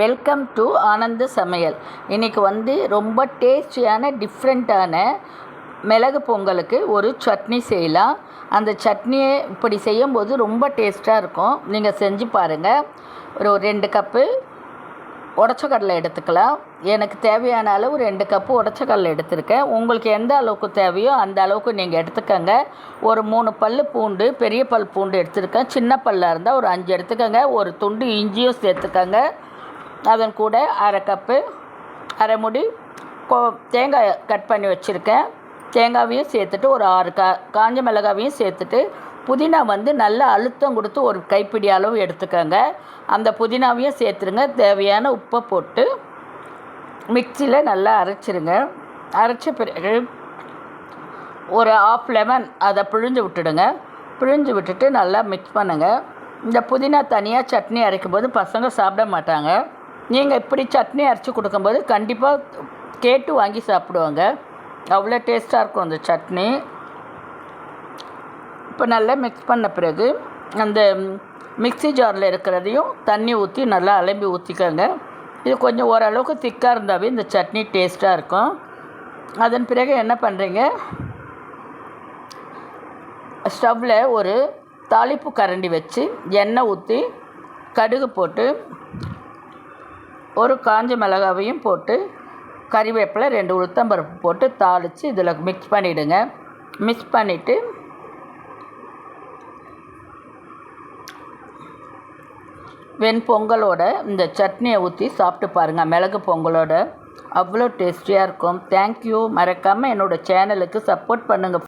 Welcome to ஆனந்த சமையல். இன்றைக்கி வந்து ரொம்ப டேஸ்டியான டிஃப்ரெண்ட்டான மிளகு பொங்கலுக்கு ஒரு சட்னி செய்யலாம். அந்த சட்னியை இப்படி செய்யும்போது ரொம்ப டேஸ்ட்டாக இருக்கும். நீங்கள் செஞ்சு பாருங்கள் ஒரு ரெண்டு கப்பு உடச்ச கடலை எடுத்துக்கலாம். எனக்கு தேவையான அளவு ரெண்டு கப்பு உடச்ச கடலை எடுத்திருக்கேன். உங்களுக்கு எந்த அளவுக்கு தேவையோ அந்த அளவுக்கு நீங்கள் எடுத்துக்கோங்க. ஒரு மூணு பல் பூண்டு பெரிய பல் பூண்டு எடுத்துருக்கேன். சின்ன பல்லாக இருந்தால் ஒரு அஞ்சு எடுத்துக்கோங்க. ஒரு துண்டு இஞ்சியும் சேர்த்துக்கோங்க. அதன் கூட அரை கப்பு அரை முடி கோ தேங்காய் கட் பண்ணி வச்சுருக்கேன். தேங்காவையும் சேர்த்துட்டு ஒரு ஆறு கா காஞ்ச மிளகாவையும் சேர்த்துட்டு புதினா வந்து நல்லா அழுத்தம் கொடுத்து ஒரு கைப்பிடி அளவு எடுத்துக்கோங்க. அந்த புதினாவையும் சேர்த்துருங்க. தேவையான உப்பை போட்டு மிக்சியில் நல்லா அரைச்சிருங்க. அரைச்ச பிறகு ஒரு ஆஃப் லெமன் அதை பிழிஞ்சு விட்டுடுங்க. பிழிஞ்சு விட்டுட்டு நல்லா மிக்ஸ் பண்ணுங்கள் இந்த புதினா தனியாக சட்னி அரைக்கும் போது பசங்க சாப்பிட மாட்டாங்க. நீங்கள் இப்படி சட்னி அரைச்சி கொடுக்கும்போது கண்டிப்பாக கேட்டு வாங்கி சாப்பிடுவாங்க. அவ்வளோ டேஸ்ட்டாக இருக்கும் அந்த சட்னி. இப்போ நல்லா மிக்ஸ் பண்ண பிறகு அந்த மிக்ஸி ஜாரில் இருக்கிறதையும் தண்ணி ஊற்றி நல்லா அலம்பி ஊற்றிக்கோங்க இது கொஞ்சம் ஓரளவுக்கு திக்காக இருந்தாவே இந்த சட்னி டேஸ்ட்டாக இருக்கும். அதன் பிறகு என்ன பண்ணுறீங்க ஸ்டவ்வில் ஒரு தாளிப்பு கரண்டி வச்சு எண்ணெய் ஊற்றி கடுகு போட்டு ஒரு காஞ்ச மிளகாவையும் போட்டு கறிவேப்பிலை ரெண்டு உளுத்தம்பருப்பு போட்டு தாளித்து இதில் மிக்ஸ் பண்ணிவிடுங்க மிக்ஸ் பண்ணிவிட்டு வெண்பொங்கலோட இந்த சட்னியை ஊற்றி சாப்பிட்டு பாருங்கள் மிளகு பொங்கலோட அவ்வளோ டேஸ்டியாக இருக்கும். தேங்க்யூ மறக்காமல் என்னோடய சேனலுக்கு சப்போர்ட் பண்ணுங்கள்